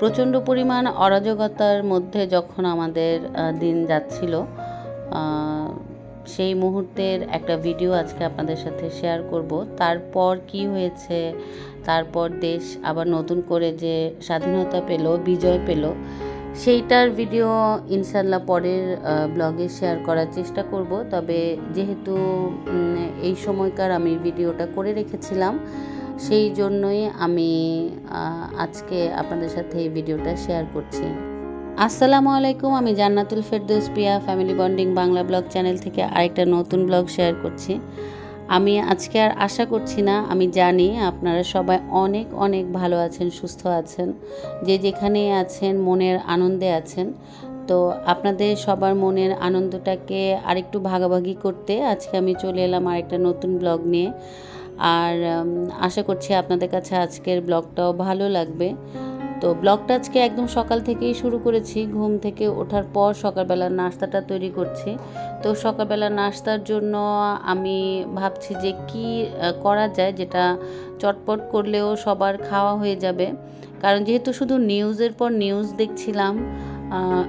প্রচণ্ড পরিমাণ অরাজকতার মধ্যে যখন আমাদের দিন যাচ্ছিল সেই মুহূর্তের একটা ভিডিও আজকে আপনাদের সাথে শেয়ার করব। তারপর কি হয়েছে, তারপর দেশ আবার নতুন করে যে স্বাধীনতা পেল, বিজয় পেল, সেইটার ভিডিও ইনশাল্লাহ পরের ব্লগে শেয়ার করার চেষ্টা করব। তবে যেহেতু এই সময়কার আমি ভিডিওটা করে রেখেছিলাম সেই জন্যই আমি আজকে আপনাদের সাথে এই ভিডিওটা শেয়ার করছি। আসসালামু আলাইকুম, আমি Jannatul Ferdous Piya family bonding Bangla blog channel থেকে আরেকটা নতুন ব্লগ শেয়ার করছি। আমি আজকে আর আশা করছি না, আমি জানি আপনারা সবাই অনেক অনেক ভালো আছেন, সুস্থ আছেন, যে যেখানে আছেন, মনের আনন্দে আছেন। তো আপনাদের সবার মনের আনন্দটাকে আরেকটু ভাগাভাগি করতে আজকে আমি চলে এলাম আরেকটা নতুন ব্লগ নিয়ে। আর আশা করছি আপনাদের কাছে আজকের ব্লগটাও ভালো লাগবে। তো ব্লগটা আজকে একদম সকাল থেকেই শুরু করেছি। ঘুম থেকে ওঠার পর সকালবেলা নাস্তাটা তৈরি করছি। তো সকালবেলা নাস্তার জন্য আমি ভাবছি যে কি করা যায় যেটা চটপট করলেও সবার খাওয়া হয়ে যাবে। কারণ যেহেতু শুধু নিউজের পর নিউজ দেখছিলাম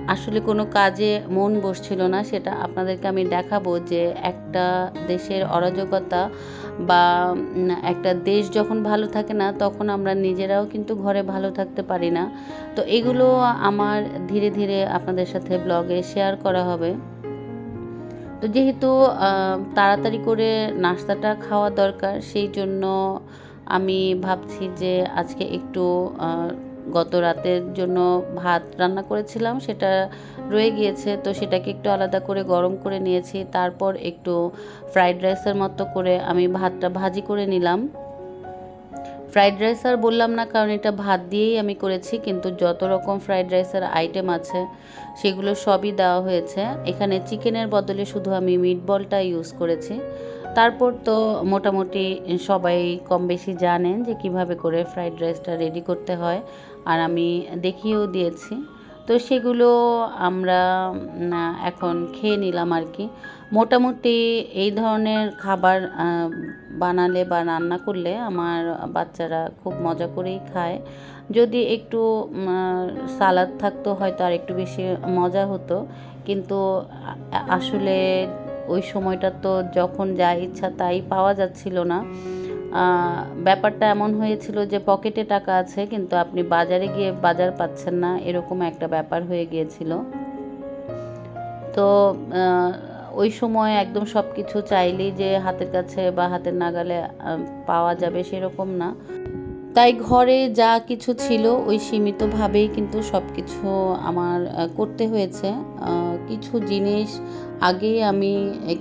আসলে কোনো কাজে মন বসছিল না। সেটা আপনাদেরকে আমি দেখাবো যে একটা দেশের অরাজকতা বা একটা দেশ যখন ভালো থাকে না, তখন আমরা নিজেরাও কিন্তু ঘরে ভালো থাকতে পারি না। তো এগুলো আমার ধীরে ধীরে আপনাদের সাথে ব্লগে শেয়ার করা হবে। তো যেহেতু তাড়াতাড়ি করে নাস্তাটা খাওয়া দরকার, সেই জন্য আমি ভাবছি যে আজকে একটু গত রাতের জন্য ভাত রান্না করেছিলাম, সেটা রয়ে গিয়েছে, তো সেটাকে একটু আলাদা করে গরম করে নিয়েছি। তারপর একটু ফ্রাইড রাইসের মতো করে আমি ভাতটা ভাজি করে নিলাম। ফ্রাইড রাইস আর বললাম না, কারণ এটা ভাত দিয়েই আমি করেছি, কিন্তু যত রকম ফ্রাইড রাইসের আইটেম আছে, সেগুলো সবই দেওয়া হয়েছে। এখানে চিকেনের বদলে শুধু আমি মিট বলটা ইউজ করেছি। তারপর তো মোটামুটি সবাই কম বেশি জানেন যে কীভাবে করে ফ্রাইড রাইসটা রেডি করতে হয়, আর আমি দেখিয়েও দিয়েছি। তো সেগুলো আমরা এখন খেয়ে নিলাম আর কি। মোটামুটি এই ধরনের খাবার বানালে বা রান্না করলে আমার বাচ্চারা খুব মজা করেই খায়। যদি একটু সালাদ থাকতো হয়তো আর একটু বেশি মজা হতো। কিন্তু আসলে ওই সময়টা তো যখন যা ইচ্ছা তাই পাওয়া যাচ্ছিল না। ব্যাপারটা এমন হয়েছিল যে পকেটে টাকা আছে, কিন্তু আপনি বাজারে গিয়ে বাজার পাচ্ছেন না, এরকম একটা ব্যাপার হয়ে গিয়েছিল। তো ওই সময় একদম সব কিছু চাইলেই যে হাতের কাছে বা হাতের নাগালে পাওয়া যাবে সেরকম না। তাই ঘরে যা কিছু ছিল, ওই সীমিতভাবেই কিন্তু সব কিছু আমার করতে হয়েছে। কিছু জিনিস আগেই আমি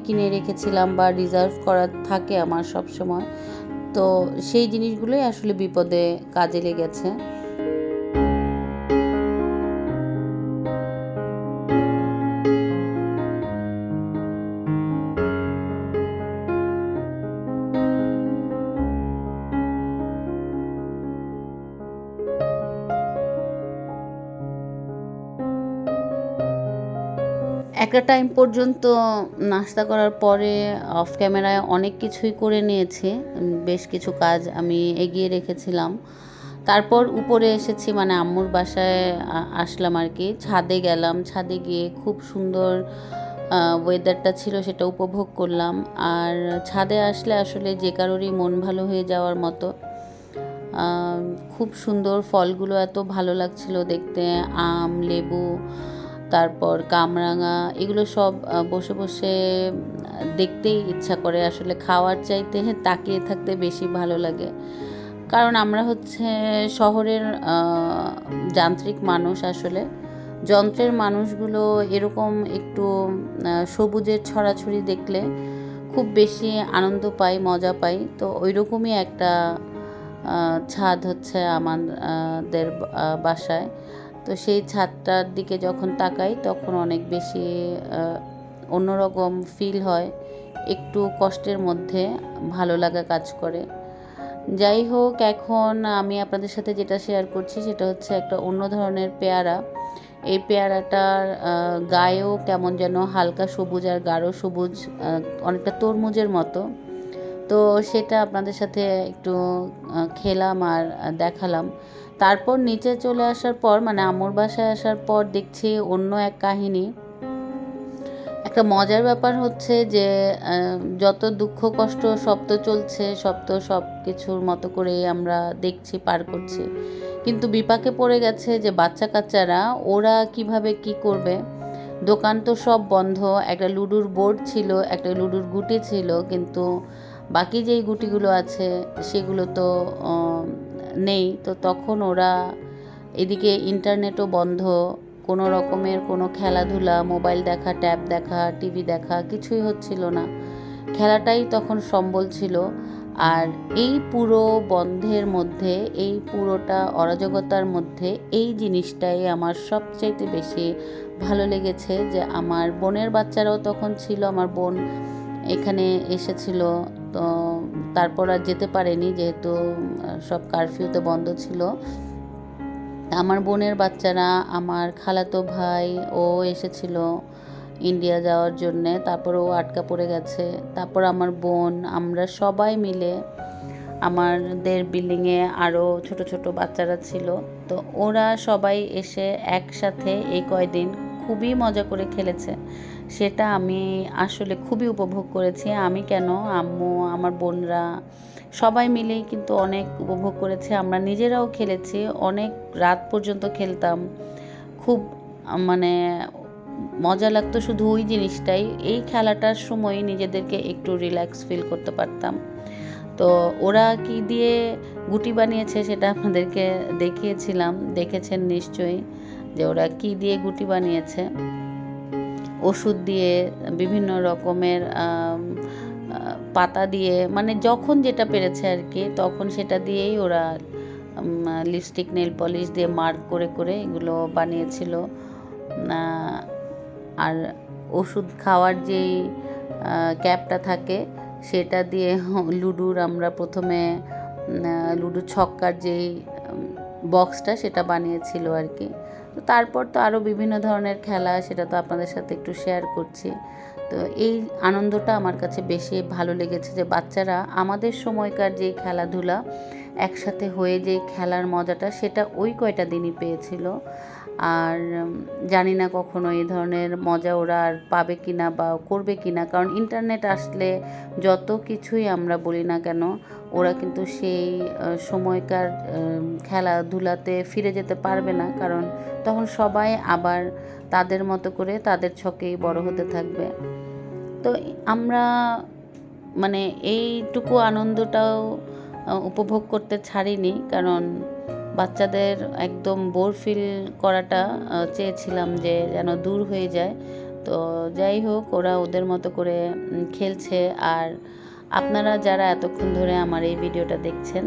কিনে রেখেছিলাম বা রিজার্ভ করা থাকে আমার সব সময় তো সেই জিনিসগুলোই আসলে বিপদে কাজে লেগেছে। একটা টাইম পর্যন্ত নাস্তা করার পরে অফ ক্যামেরায় অনেক কিছুই করে নিয়েছি। বেশ কিছু কাজ আমি এগিয়ে রেখেছিলাম। তারপর উপরে এসেছি মানে আম্মুর বাসায় আসলাম আর কি। ছাদে গেলাম, ছাদে গিয়ে খুব সুন্দর ওয়েদারটা ছিল সেটা উপভোগ করলাম। আর ছাদে আসলে আসলে যে কারোরই মন ভালো হয়ে যাওয়ার মতো খুব সুন্দর ফলগুলো এত ভালো লাগছিল দেখতে। আম, লেবু তারপর কামরাঙা, এগুলো সব বসে বসে দেখতেই ইচ্ছা করে। আসলে খাওয়ার চাইতে হ্যাঁ তাকিয়ে থাকতে বেশি ভালো লাগে। কারণ আমরা হচ্ছে শহরের যান্ত্রিক মানুষ আসলে। যন্ত্রের মানুষগুলো এরকম একটু সবুজের ছড়াছড়ি দেখলে খুব বেশি আনন্দ পাই, মজা পাই। তো ওই রকমই একটা ছাদ হচ্ছে আমাদের বাসায়। তো সেই ছাদটার দিকে যখন তাকাই, তখন অনেক বেশি অন্যরকম ফিল হয়। একটু কষ্টের মধ্যে ভালো লাগা কাজ করে। যাই হোক, এখন আমি আপনাদের সাথে যেটা শেয়ার করছি, সেটা হচ্ছে একটা অন্য ধরনের পেয়ারা। এই পেয়ারাটার গায়েও কেমন যেন হালকা সবুজ আর গাঢ় সবুজ অনেকটা তরমুজের মতো। তো সেটা আপনাদের সাথে একটু খেলাম আর দেখালাম। তারপর নিচে চলে আসার পর মানে আমর বাসায় আসার পর দেখছি অন্য এক কাহিনী। একটা মজার ব্যাপার হচ্ছে যে যত দুঃখ কষ্ট সব তো চলছে, সব তো সব কিছুর মতো করে আমরা দেখছি, পার করছি। কিন্তু বিপাকে পড়ে গেছে যে বাচ্চা কাচ্চারা, ওরা কীভাবে কি করবে? দোকান তো সব বন্ধ, একটা লুডুর বোর্ড ছিল, একটা লুডুর গুটি ছিল, কিন্তু বাকি যেই গুটিগুলো আছে, সেগুলো তো নেই। তো তখন ওরা এদিকে ইন্টারনেটও বন্ধ, কোনো রকমের কোনো খেলাধুলা, মোবাইল দেখা, ট্যাব দেখা, টিভি দেখা, কিছুই হচ্ছিল না। খেলাটাই তখন সম্বল ছিল। আর এই পুরো বন্ধের মধ্যে, এই পুরোটা অরাজকতার মধ্যে, এই জিনিসটাই আমার সবচাইতে বেশি ভালো লেগেছে যে আমার বোনের বাচ্চারাও তখন ছিল, আমার বোন এখানে এসেছিল তো তারপর আর যেতে পারেনি যেহেতু সব কারফিউতে বন্ধ ছিল। আমার বোনের বাচ্চারা, আমার খালাতো ভাই, ও এসেছিল ইন্ডিয়া যাওয়ার জন্যে, তারপর ও আটকা পড়ে গেছে। তারপর আমার বোন, আমরা সবাই মিলে আমাদের বিল্ডিংয়ে আরও ছোট ছোট বাচ্চারা ছিল। তো ওরা সবাই এসে একসাথে এই কয়দিন খুবই মজা করে খেলেছে। সেটা আমি আসলে খুবই উপভোগ করেছি। আমি কেন? আম্মু, আমার বোনরা, সবাই মিলেই কিন্তু অনেক উপভোগ করেছে। আমরা নিজেরাও খেলেছি, অনেক রাত পর্যন্ত খেলতাম। খুব মানে মজা লাগতো শুধু ওই জিনিসটাই। এই খেলাটার সময় নিজেদেরকে একটু রিল্যাক্স ফিল করতে পারতাম। তো ওরা কি দিয়ে গুটি বানিয়েছে সেটা আপনাদেরকে দেখিয়েছিলাম, দেখেছেন নিশ্চয়ই যে ওরা কি দিয়ে গুটি বানিয়েছে। ওষুধ দিয়ে, বিভিন্ন রকমের পাতা দিয়ে মানে যখন যেটা পেরেছে আর কি, তখন সেটা দিয়েই ওরা লিপস্টিক নেল পলিশ দিয়ে মার্ক করে করে এগুলো বানিয়েছিল। আর ওষুধ খাওয়ার যেই ক্যাপটা থাকে, সেটা দিয়ে লুডুর আমরা প্রথমে লুডু ছক্কার যেই বক্সটা সেটা বানিয়েছিল আর কি। তো তারপর তো আরও বিভিন্ন ধরনের খেলা, সেটা তো আপনাদের সাথে একটু শেয়ার করছি। তো এই আনন্দটা আমার কাছে বেশি ভালো লেগেছে যে বাচ্চারা আমাদের সময়কার যেই খেলাধুলা, একসাথে হয়ে যে খেলার মজাটা, সেটা ওই কয়টা দিনই পেয়েছিল। আর জানি না কখনো এই ধরনের মজা ওরা আর পাবে কিনা বা করবে কিনা, কারণ ইন্টারনেট আসলে যত কিছুই আমরা বলি না কেন ওরা কিন্তু সেই সময়কার খেলাধুলাতে ফিরে যেতে পারবে না। কারণ তখন সবাই আবার তাদের মতো করে তাদের ছকেই বড় হতে থাকবে। তো আমরা মানে এইটুকু আনন্দটাও উপভোগ করতে ছাড়িনি। কারণ বাচ্চাদের একদম বোর ফিল করাটা চেয়েছিলাম যে যেন দূর হয়ে যায়। তো যাই হোক, ওরা ওদের মতো করে খেলছে। আর আপনারা যারা এতক্ষণ ধরে আমার এই ভিডিওটা দেখছেন,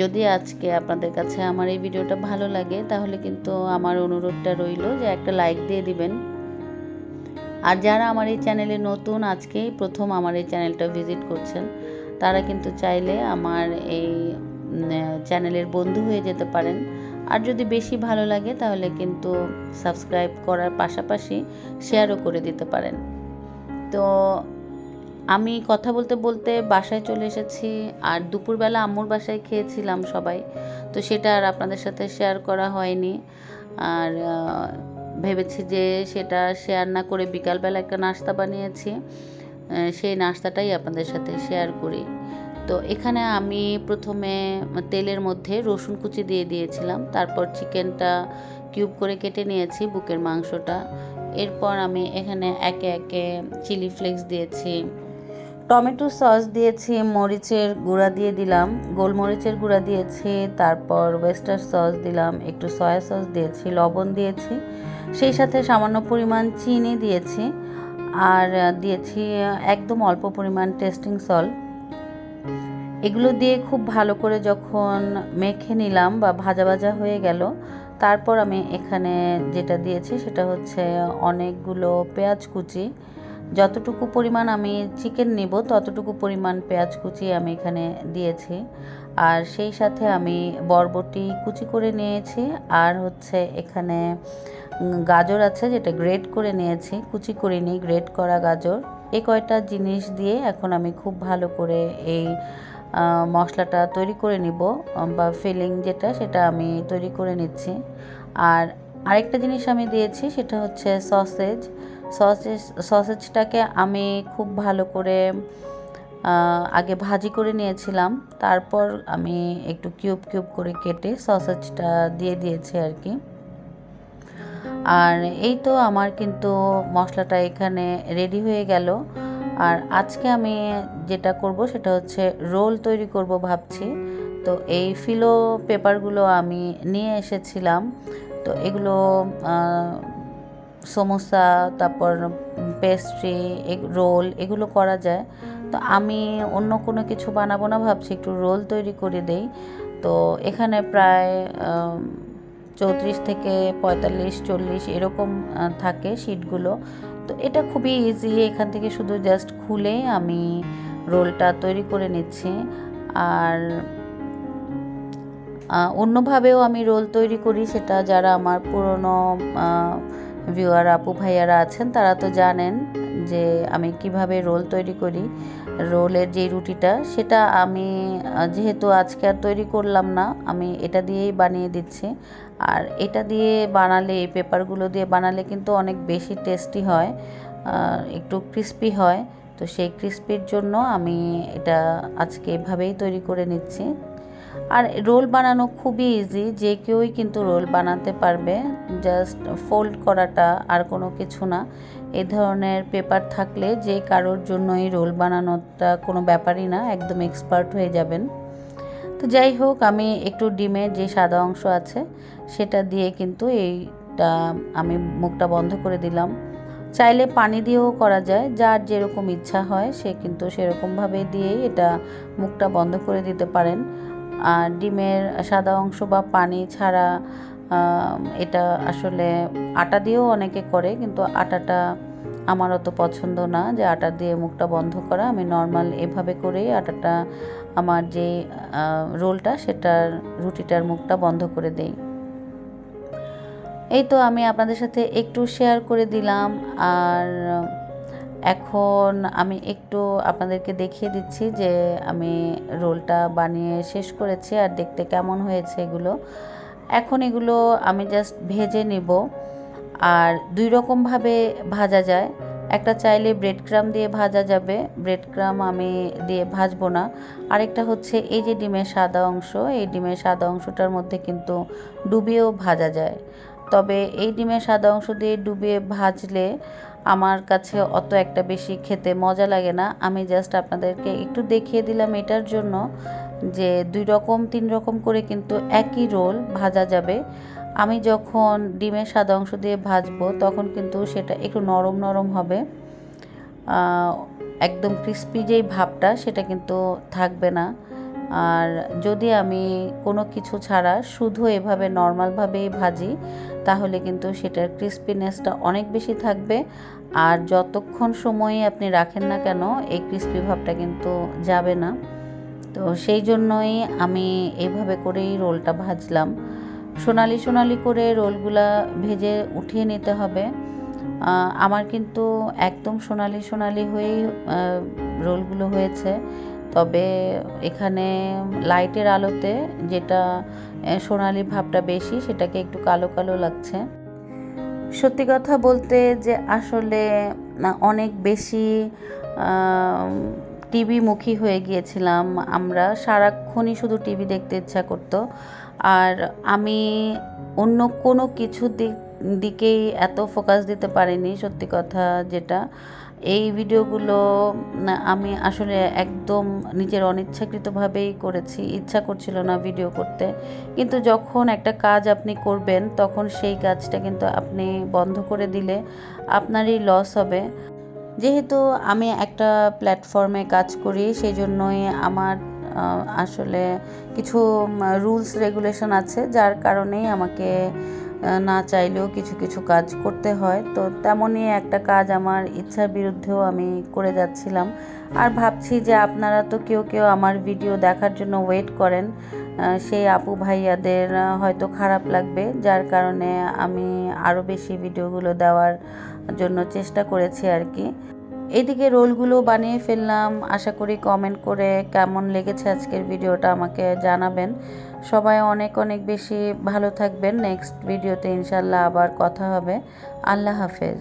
যদি আজকে আপনাদের কাছে আমার এই ভিডিওটা ভালো লাগে, তাহলে কিন্তু আমার অনুরোধটা রইল যে একটা লাইক দিয়ে দিবেন। আর যারা আমার এই চ্যানেলে নতুন, আজকেই প্রথম আমার এই চ্যানেলটা ভিজিট করছেন, তারা কিন্তু চাইলে আমার এই চ্যানেলের বন্ধু হয়ে যেতে পারেন। আর যদি বেশি ভালো লাগে, তাহলে কিন্তু সাবস্ক্রাইব করার পাশাপাশি শেয়ারও করে দিতে পারেন। তো আমি কথা বলতে বলতে বাসায় চলে এসেছি আর দুপুরবেলা আম্মুর বাসায় খেয়েছিলাম সবাই। তো সেটা আর আপনাদের সাথে শেয়ার করা হয়নি। আর ভেবেছি যে সেটা শেয়ার না করে বিকালবেলা একটা নাস্তা বানিয়েছি। সেই নাস্তাটাই আপনাদের সাথে শেয়ার করি। তো এখানে আমি প্রথমে তেলের মধ্যে রসুন কুচি দিয়ে দিয়েছিলাম। তারপর চিকেনটা কিউব করে কেটে নিয়েছি বুকের মাংসটা। এরপর আমি এখানে একে একে চিলি ফ্লেক্স দিয়েছি। টমেটো সস দিয়েছি, মরিচের গুঁড়া দিয়ে দিলাম, গোলমরিচের গুঁড়া দিয়েছি, তারপর ওয়েস্টার সস দিলাম, একটু সয়া সস দিয়েছি, লবণ দিয়েছি, সেই সাথে সামান্য পরিমাণ চিনি দিয়েছি, আর দিয়েছি একদম অল্প পরিমাণ টেস্টিং সল্ট এগুলো দিয়ে খুব ভালো করে যখন মেখে নিলাম বা ভাজা ভাজা হয়ে গেল, তারপর আমি এখানে যেটা দিয়েছি সেটা হচ্ছে অনেকগুলো পেঁয়াজ কুচি যতটুকু পরিমাণ আমি চিকেন নেব, ততটুকু পরিমাণ পেঁয়াজ কুচি আমি এখানে দিয়েছি। আর সেই সাথে আমি বরবটি কুচি করে নিয়েছি। আর হচ্ছে এখানে গাজর আছে যেটা গ্রেট করে নিয়েছি। কুচি করিনি গ্রেট করা গাজর। এই কয়টা জিনিস দিয়ে এখন আমি খুব ভালো করে এই মশলাটা তৈরি করে নিব, বা ফিলিং যেটা, সেটা আমি তৈরি করে নিচ্ছি। আর আরেকটা জিনিস আমি দিয়েছি, সেটা হচ্ছে সসেজ সসেজ সসেজটাকে আমি খুব ভালো করে আগে ভাজি করে নিয়েছিলাম। তারপর আমি একটু কিউব কিউব করে কেটে সসেজটা দিয়ে দিয়েছি আর কি। আর এই তো আমার কিন্তু মশলাটা এখানে রেডি হয়ে গেল। আর আজকে আমি যেটা করব সেটা হচ্ছে রোল তৈরি করব ভাবছি। তো এই ফিলো পেপারগুলো আমি নিয়ে এসেছিলাম। তো এগুলো সমোসা, তারপর পেস্ট্রি রোল এগুলো করা যায়। তো আমি অন্য কোনো কিছু বানাবো না, ভাবছি একটু রোল তৈরি করে দেই। তো এখানে প্রায় চৌত্রিশ থেকে পঁয়তাল্লিশ, চল্লিশ এরকম থাকে শিটগুলো তো এটা খুবই ইজি এখান থেকে শুধু জাস্ট খুলে আমি রোলটা তৈরি করে নিচ্ছি। আর অন্যভাবেও আমি রোল তৈরি করি, সেটা যারা আমার পুরনো ভিউয়ার আপু, ভাইয়ারা আছেন, তারা তো জানেন যে আমি কীভাবে রোল তৈরি করি। রোলের যে রুটিটা, সেটা আমি যেহেতু আজকে আর তৈরি করলাম না, আমি এটা দিয়েই বানিয়ে দিচ্ছি। আর এটা দিয়ে বানালে, এই পেপারগুলো দিয়ে বানালে কিন্তু অনেক বেশি টেস্টি হয় একটু ক্রিস্পি হয়। তো সেই ক্রিস্পির জন্য আমি এটা আজকে এভাবেই তৈরি করে নিচ্ছি। আর রোল বানানো খুবই ইজি যে কেউই কিন্তু রোল বানাতে পারবে। জাস্ট ফোল্ড করাটা আর কোনো কিছু না। এই ধরনের পেপার থাকলে যে কারোর জন্যই রোল বানানোটা কোনো ব্যাপারই না, একদম এক্সপার্ট হয়ে যাবেন। তো যাই হোক, আমি একটু ডিমের যে সাদা অংশ আছে, সেটা দিয়ে কিন্তু এইটা আমি মুখটা বন্ধ করে দিলাম। চাইলে পানি দিয়েও করা যায়, যার যেরকম ইচ্ছা হয়, সে কিন্তু সেরকমভাবে দিয়েই এটা মুখটা বন্ধ করে দিতে পারেন। ডিমের সাদা অংশ বা পানি ছাড়া এটা আসলে আটা দিয়েও অনেকে করে, কিন্তু আটাটা আমার অত পছন্দ না যে আটা দিয়ে মুখটা বন্ধ করা। আমি নর্মাল এভাবে করেই আটাটা আমার যে রোলটা সেটার, রুটিটার মুখটা বন্ধ করে দেই। এই তো আমি আপনাদের সাথে একটু শেয়ার করে দিলাম। আর এখন আমি একটু আপনাদেরকে দেখিয়ে দিচ্ছি যে আমি রোলটা বানিয়ে শেষ করেছি আর দেখতে কেমন হয়েছে এগুলো। এখন এগুলো আমি জাস্ট ভেজে নিব। আর দুই রকমভাবে ভাজা যায়। একটা চাইলে ব্রেড ক্রাম দিয়ে ভাজা যাবে। ব্রেড ক্রাম আমি দিয়ে ভাজবো না। আরেকটা হচ্ছে এই যে ডিমের সাদা অংশ, এই ডিমের সাদা অংশটার মধ্যে কিন্তু ডুবিয়েও ভাজা যায়। তবে এই ডিমের সাদা অংশ দিয়ে ডুবিয়ে ভাজলে আমার কাছে অত একটা বেশি খেতে মজা লাগে না। আমি জাস্ট আপনাদেরকে একটু দেখিয়ে দিলাম এটার জন্য যে দুই রকম, তিন রকম করে কিন্তু একই রোল ভাজা যাবে। আমি যখন ডিমের সাদা অংশ দিয়ে ভাজবো, তখন কিন্তু সেটা একটু নরম নরম হবে। একদম ক্রিস্পি যেই ভাবটা, সেটা কিন্তু থাকবে না। আর যদি আমি কোনো কিছু ছাড়া শুধু এভাবে নর্মালভাবেই ভাজি, তাহলে কিন্তু সেটার ক্রিস্পিনেসটা অনেক বেশি থাকবে। আর যতক্ষণ সময়ে আপনি রাখেন না কেন, এই ক্রিস্পি ভাবটা কিন্তু যাবে না। তো সেই জন্যই আমি এইভাবে করেই রোলটা ভাজলাম। সোনালি সোনালি করে রোলগুলা ভেজে উঠিয়ে নিতে হবে। আমার কিন্তু একদম সোনালি সোনালি হয়েই রোলগুলো হয়েছে। তবে এখানে লাইটের আলোতে যেটা সোনালি ভাবটা বেশি, সেটাকে একটু কালো কালো লাগছে। সত্যি কথা বলতে যে আসলে অনেক বেশি টিভি মুখী হয়ে গিয়েছিলাম। আমরা সারাক্ষণই শুধু টিভি দেখতে ইচ্ছা করতো। আর আমি অন্য কোনো কিছু দিক, দিকেই এত ফোকাস দিতে পারিনি, সত্যি কথা যেটা। এই ভিডিওগুলো আমি আসলে একদম নিজের অনিচ্ছাকৃতভাবেই করেছি। ইচ্ছা করছিল না ভিডিও করতে। কিন্তু যখন একটা কাজ আপনি করবেন, তখন সেই কাজটা কিন্তু আপনি বন্ধ করে দিলে আপনারই লস হবে। যেহেতু আমি একটা প্ল্যাটফর্মে কাজ করি, সেই জন্যই আমার আসলে কিছু রুলস রেগুলেশন আছে, যার কারণেই আমাকে না চাইলেও কিছু কিছু কাজ করতে হয়। তো তেমনই একটা কাজ আমার ইচ্ছার বিরুদ্ধেও আমি করে যাচ্ছিলাম। আর ভাবছি যে আপনারা তো কেউ কেউ আমার ভিডিও দেখার জন্য ওয়েট করেন। সেই আপু ভাইয়াদের হয়তো খারাপ লাগবে। যার কারণে আমি আরও বেশি ভিডিওগুলো দেওয়ার জন্য চেষ্টা করেছি আর কি। এদিকে রোলগুলো বানিয়ে ফেললাম। আশা করি কমেন্ট করে কেমন লেগেছে আজকের ভিডিওটা আমাকে জানাবেন। সবাই অনেক অনেক বেশি ভালো থাকবেন। নেক্সট ভিডিওতে ইনশাল্লাহ আবার কথা হবে। আল্লাহ হাফেজ।